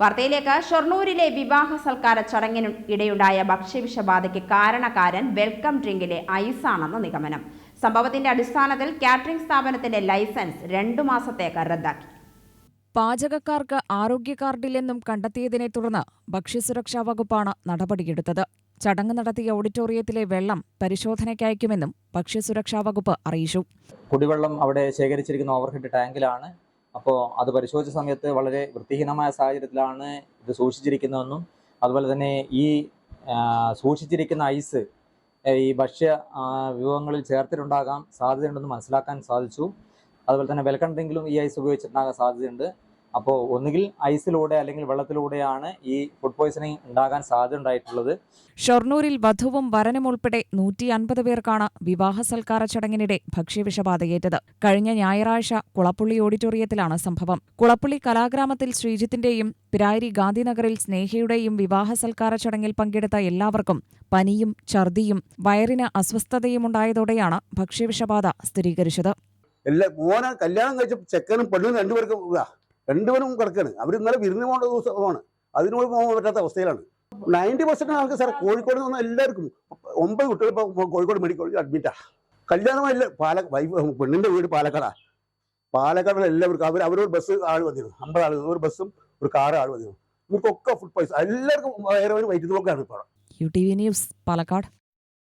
വാർത്തയിലേക്ക് ഷൊർണൂരിലെ വിവാഹ സൽക്കാര ചടങ്ങിന് ഇടയുണ്ടായ ഭക്ഷ്യവിഷബാധയ്ക്ക് കാരണക്കാരൻ വെൽക്കം ഡ്രിങ്കിലെ ഐസാണെന്ന് നിഗമനം. സംഭവത്തിന്റെ അടിസ്ഥാനത്തിൽ കാറ്ററിംഗ് സ്ഥാപനത്തിന്റെ ലൈസൻസ് രണ്ടു മാസത്തേക്ക് റദ്ദാക്കി. പാചകക്കാർക്ക് ആരോഗ്യ കാർഡില്ലെന്നും കണ്ടെത്തിയതിനെ തുടർന്ന് ഭക്ഷ്യസുരക്ഷാ വകുപ്പാണ് നടപടിയെടുത്തത്. ചടങ്ങ് നടത്തിയ ഓഡിറ്റോറിയത്തിലെ വെള്ളം പരിശോധനയ്ക്കയക്കുമെന്നും ഭക്ഷ്യസുരക്ഷാ വകുപ്പ് അറിയിച്ചു. കുടിവെള്ളം അവിടെ ശേഖരിച്ചിരിക്കുന്ന ഓവർഹെഡ് ടാങ്കിലാണ് അപ്പോൾ അത് പരിശോധിച്ച സമയത്ത് വളരെ വൃത്തിഹീനമായ സാഹചര്യത്തിലാണ് ഇത് സൂക്ഷിച്ചിരിക്കുന്നതെന്നും അതുപോലെ തന്നെ ഈ സൂക്ഷിച്ചിരിക്കുന്ന ഐസ് ഈ ഭക്ഷ്യ വിഭവങ്ങളിൽ ചേർത്തിട്ടുണ്ടാകാൻ സാധ്യതയുണ്ടെന്ന് മനസ്സിലാക്കാൻ സാധിച്ചു. അതുപോലെ തന്നെ വെൽക്കം ഡ്രിങ്കിലും ഈ ഐസ് ഉപയോഗിച്ചിട്ടുണ്ടാകാൻ സാധ്യതയുണ്ട്. അപ്പോൾ ഒന്നുകിൽ ഐസിലൂടെ അല്ലെങ്കിൽ വെള്ളത്തിലൂടെയാണ് ഈ ഫുഡ് പോയ്സണിങ് ഉണ്ടാകാൻ സാധ്യത ഉണ്ടായിട്ടുള്ളത്. ഷൊർണൂരിൽ വധുവും വരനും ഉൾപ്പെടെ നൂറ്റി അൻപത് പേർക്കാണ് വിവാഹ സൽക്കാര ചടങ്ങിനിടെ ഭക്ഷ്യവിഷബാധയേറ്റത്. കഴിഞ്ഞ ഞായറാഴ്ച കുളപ്പുള്ളി ഓഡിറ്റോറിയത്തിലാണ് സംഭവം. കുളപ്പുള്ളി കലാഗ്രാമത്തിൽ ശ്രീജിത്തിന്റെയും പിരാരി ഗാന്ധിനഗറിൽ സ്നേഹയുടെയും വിവാഹ സൽക്കാര ചടങ്ങിൽ പങ്കെടുത്ത എല്ലാവർക്കും പനിയും ഛർദിയും വയറിന് അസ്വസ്ഥതയും ഉണ്ടായതോടെയാണ് ഭക്ഷ്യവിഷബാധ സ്ഥിരീകരിച്ചത്. എല്ലാ മോനെ കല്യാണം കഴിച്ച ചെക്കനും പെണ്ണും രണ്ടുപേർക്കും രണ്ടുപേരും കിടക്കാണ്. അവർ ഇന്നലെ വിരുന്ന് പോകേണ്ട ദിവസമാണ്. അതിനോട് പോകാൻ പറ്റാത്ത അവസ്ഥയിലാണ്. നയന്റി പെർസെന്റ് ആൾക്ക് സാർ കോഴിക്കോട് നിന്ന് എല്ലാവർക്കും ഒമ്പത് കുട്ടികൾ ഇപ്പോൾ കോഴിക്കോട് മെഡിക്കൽ കോളേജിൽ അഡ്മിറ്റാ കല്യാണമല്ല പാല വൈഫ് പെണ്ണിന്റെ വീട് പാലക്കാടാണ് പാലക്കാടുള്ള എല്ലാവർക്കും അവർ അവരൊരു ബസ് ആൾ വന്നിരുന്നു. അമ്പത് ആൾ ഒരു ബസ്സും ഒരു കാറ് ആൾ വന്നിരുന്നു. ഇവർക്കൊക്കെ ഫുഡ് പൈസ. എല്ലാവർക്കും വയറുവരും വൈദ്യുതി ബ്ലോക്കാണ് ഇപ്പോൾ U T V news Palakkad.